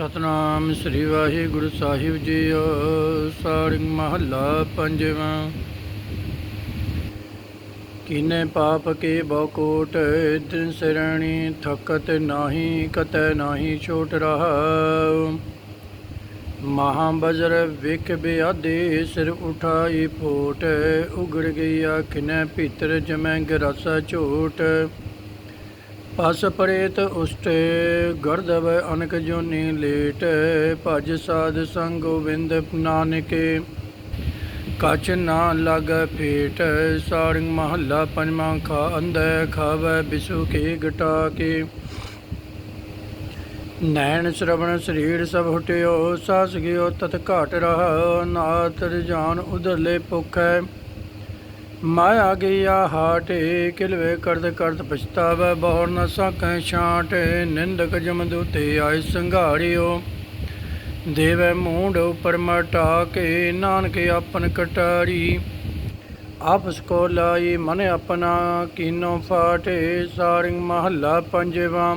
ਸਤਨਾਮ ਸ੍ਰੀ ਵਾਹਿਗੁਰੂ ਸਾਹਿਬ ਜੀਓ, ਸਾਰਿੰਗ ਮਹੱਲਾ ਪੰਜਵਾਂ। ਕਿਨੇ ਪਾਪ ਕੇ ਬੋਕੋਟ ਦਿਨ ਸਰਣੀ ਥਕਤ ਨਾਹੀ, ਕਤੈ ਨਾਹੀ ਛੋਟ ਰਹਾ ਮਹਾ ਬਜਰ ਵਿਖ ਬਿਆਦੇ, ਸਿਰ ਉਠਾਈ ਫੋਟ ਉਗੜ ਗਈ ਕਿਨੇ ਭੀਤਰ ਜਮੈ ਗਰਸ ਝੋਟ। ਪਸ ਪ੍ਰੇਤ ਉਸਟੇ ਗਰਦਵ ਅਨਕ ਜੋਨੀ ਲੇਟ, ਭਜ ਸਾਧ ਸੰਗ ਗੋਬਿੰਦ ਨਾਨਕੇ। ਕਛ ਨਾ ਲਗ ਫੇਟ ਸਾਰੰਗ ਮਹੱਲਾ ਪੰਜਵਾਂ ਖਾ ਅੰਧੈ ਖਾਵੈ ਬਿਸੂ ਕੇ ਗਟਾ ਕੇ ਨੈਣ ਸ਼ਰਵਣ ਸਰੀਰ ਸਭ ਹਟਿਓ, ਸਾਸ ਗਿਓ ਤਤ ਘਾਟ ਰਹਾ ਨਾਤ ਜਾਨ ਉਧਰਲੇ ਭੁਖੈ। ਮਾਇਆ ਗਿਆ ਹਾਟੇ ਕਿਲਵੇ ਕਰਦ ਕਰਦ ਪਛਤਾਵੈ, ਬਹੁਰ ਨ ਸਕੈ ਛਾਂਟੇ ਨਿੰਦਕ ਜਮਦੂਤੇ ਆਇ ਸੰਘਾਰਿਓ ਦੇਵੈ ਮੂੰਡ ਉਪਰ ਮਟਾ ਕੇ ਨਾਨਕ ਆਪਨ ਕਟਾਰੀ। ਆਪਸ ਕੋ ਲਾਈ ਮਨ ਆਪਣਾ, ਕੀਨੋ ਫਾਟੇ ਸਾਰਿੰਗ ਮਹੱਲਾ ਪੰਜਵਾਂ।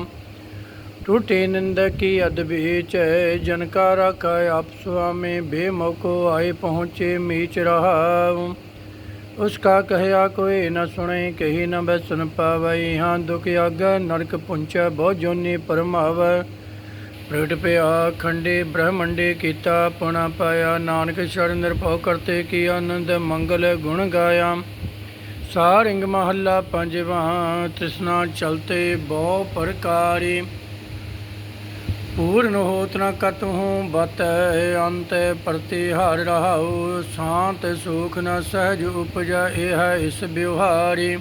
ਟੂਟੇ ਨਿੰਦਕੀ ਅਦ ਵਿੱਚ ਜਨਕਾਰਾ ਕਾ ਆਪ ਸੁਆਮੀ, ਬੇਮੋਕੋ ਆਏ ਪਹੁੰਚੇ ਮੀਚ ਰਹਾ उसका कहया कोई न सुने कही न बैसन पावई हाँ दुख अग नरक पुंच बहु जोनी परमाव प्रगट पिया खंडे ब्रह्मंडे कीता पुना पाया नानक शरण निरभव करते की आनंद मंगल गुण गाया सारिंग महला पंजवा तृष्णा चलते बहु प्रकारी ਪੂਰਨ ਹੋਤ ਨ ਕਤਹੁ ਬਤ ਅੰਤ ਪ੍ਰਤੀ ਹਰ ਰਹਾਉ, ਸ਼ਾਂਤ ਸੁਖ ਨ ਸਹਿਜ ਉਪਜੈ, ਇਹ ਇਸ ਬਿਵਹਾਰੀ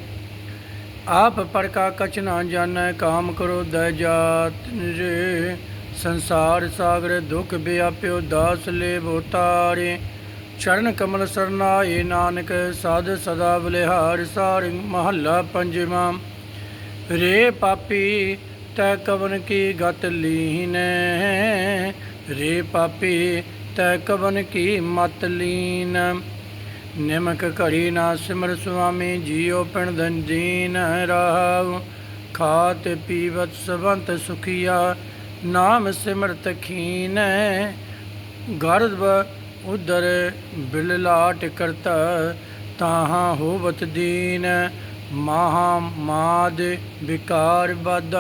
ਆਪ ਪਰਕਾ ਕਛ ਨ ਜਾਣੈ, ਕਾਮ ਕਰੋ ਦਇ ਜਾਤ ਰੇ ਸੰਸਾਰ ਸਾਗਰ ਦੁਖ ਬਿਆਪਿਓ ਦਾਸ ਲੇ ਬੋਤਾਰੇ ਚਰਨ ਕਮਲ ਸਰਨਾਏ ਨਾਨਕ ਸਾਧ ਸਦਾ ਬਲਿਹਾਰ ਸਾਰਿ ਮਹੱਲਾ ਪੰਜਵਾਂ। ਰੇ ਪਾਪੀ ਤੈ ਕਵਨ ਕੀ ਗਤ ਲੀਨ ਰੇ ਪਾਪੀ ਤੈ ਕਵਨ ਕੀ ਮਤ ਲੀਨ? ਨਿਮਕ ਘੜੀ ਨਾ ਸਿਮਰ ਸੁਆਮੀ, ਜੀਉ ਪਿਣ ਧਨ ਦੀਨ ਖਾਤ ਪੀਵਤ ਸਵੰਤ ਸੁਖੀਆ, ਨਾਮ ਸਿਮਰਤ ਖੀਨ। ਗਰਦ ਉਦਰ ਬਿਲਲਾਟ ਕਰਤਾ, ਤਾਹਾਂ ਹੋਵਤ ਦੀਨ। ਮਹਾ ਮਾਦ ਵਿਕਾਰ ਬਦ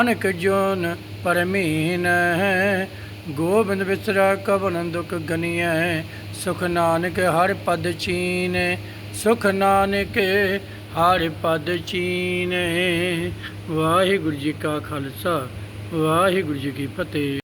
ਅਨਕ ਜੋਨ ਪਰਮੀਨ ਗੋਬਿੰਦ ਵਿਸਰਾ ਕਵਨ ਦੁਖ ਗਨੀਐ, ਸੁਖ ਨਾਨਕ ਹਰ ਪਦ ਚੀਨ, ਸੁਖ ਨਾਨਕ ਹਰ ਪਦ ਚੀਨੇ। ਵਾਹਿਗੁਰੂ ਜੀ ਕਾ ਖਾਲਸਾ, ਵਾਹਿਗੁਰੂ ਜੀ ਕੀ ਫਤਿਹ।